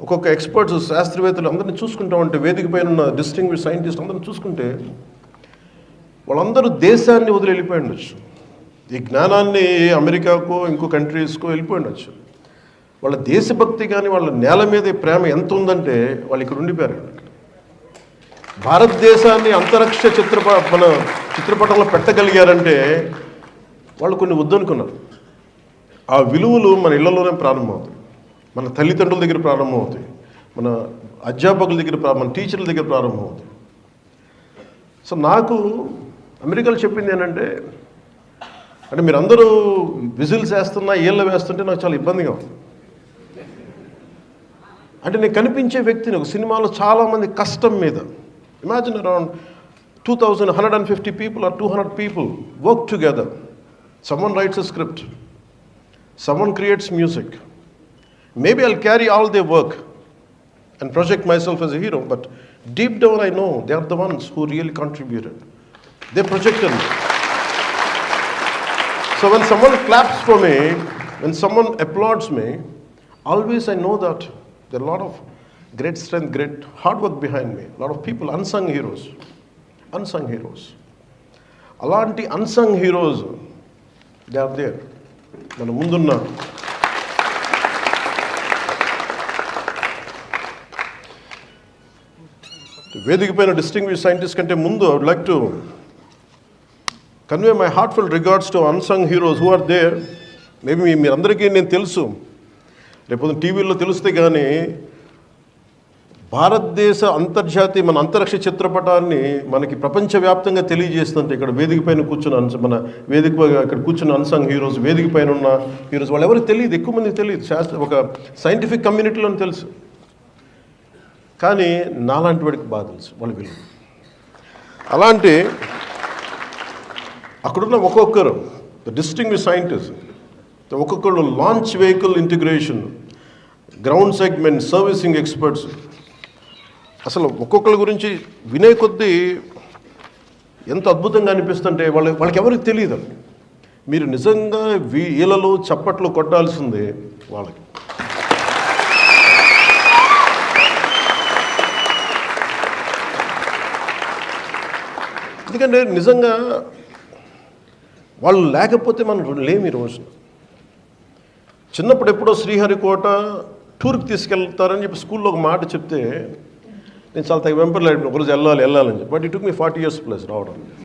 ఒక్కొక్క ఎక్స్పర్ట్స్ శాస్త్రవేత్తలు అందరిని చూసుకుంటా ఉంటే వేదిక పైన ఉన్న డిస్టింగ్విష్ సైంటిస్ట్ అందరిని చూసుకుంటే వాళ్ళందరూ దేశాన్ని వదిలి వెళ్ళిపోయి ఉండొచ్చు. ఈ జ్ఞానాన్ని అమెరికాకో ఇంకో కంట్రీస్కో వెళ్ళిపోయి ఉండొచ్చు. వాళ్ళ దేశభక్తి కానీ వాళ్ళ నేల మీద ప్రేమ ఎంత ఉందంటే వాళ్ళు ఇక్కడ ఉండిపోయారు. భారతదేశాన్ని అంతరిక్ష చిత్రప మన చిత్రపటంలో పెట్టగలిగారంటే వాళ్ళు కొన్ని వద్దనుకున్నారు. ఆ విలువలు మన ఇళ్ళలోనే ప్రారంభమవుతాయి. మన తల్లిదండ్రుల దగ్గర ప్రారంభమవుతాయి. మన అధ్యాపకుల దగ్గర ప్రారంభం మన టీచర్ల దగ్గర ప్రారంభమవుతాయి. సో నాకు అమెరికాలో చెప్పింది ఏంటంటే అంటే మీరు అందరూ విజిల్స్ వేస్తున్నా ఏళ్ళ వేస్తుంటే నాకు చాలా ఇబ్బందిగా ఉంది. అంటే నేను కనిపించే వ్యక్తిని ఒక సినిమాలో చాలామంది కష్టం మీద imagine around two thousand hundred and fifty people or two hundred people work together. Someone writes a script someone creates music Maybe I'll carry all the work and project myself as a hero, but deep down I know they are the ones who really contributed. They projected me. So when someone claps for me, when someone applauds me, always I know that there are a lot of great strength, great hard work behind me. A lot of people, unsung heroes. Unsung heroes. అలాంటి unsung heroes they are there మన ముందున్న వేదికపైన distinguish scientist కంటే ముందు I would like to convey my heartful regards to unsung heroes who are there maybe మీ మీరందరికీ నేను తెలుసు. రేపు టీవీలో తెలిస్తే కానీ భారతదేశ అంతర్జాతీయ మన అంతరిక్ష చిత్రపటాన్ని మనకి ప్రపంచవ్యాప్తంగా తెలియజేస్తుంటే ఇక్కడ వేదిక పైన కూర్చున్న అంశ మన వేదిక ఇక్కడ కూర్చున్న అన్సంగ్ హీరోస్ వేదిక పైన ఉన్న హీరోస్ వాళ్ళు ఎవరికి తెలియదు ఎక్కువ మందికి తెలియదు. శాస్త్ర ఒక సైంటిఫిక్ కమ్యూనిటీలో తెలుసు. కానీ నాలాంటి వాడికి బాగా తెలుసు వాళ్ళ విలువ అలాంటి అక్కడున్న ఒక్కొక్కరు డిస్టింగ్విష్ సైంటిస్ట్ ఒక్కొక్కరు launch vehicle integration ground segment servicing experts అసలు ఒక్కొక్కరి గురించి వినే కొద్దీ ఎంత అద్భుతంగా అనిపిస్తుంటే వాళ్ళ వాళ్ళకి ఎవరికి తెలియదు మీరు నిజంగా వీళ్ళలో చప్పట్లు కొట్టాల్సిందే వాళ్ళకి. ఎందుకంటే నిజంగా వాళ్ళు లేకపోతే మనం లేము ఈ రోజున చిన్నప్పుడు ఎప్పుడో శ్రీహరికోట టూర్కి తీసుకెళ్తారని చెప్పి స్కూల్లో ఒక మాట చెప్తే నేను చాలా తగ్గ వెంపర్లు ఒకరోజు వెళ్ళాలి వెళ్ళాలని చెప్పి. But it me forty years plus రావడం.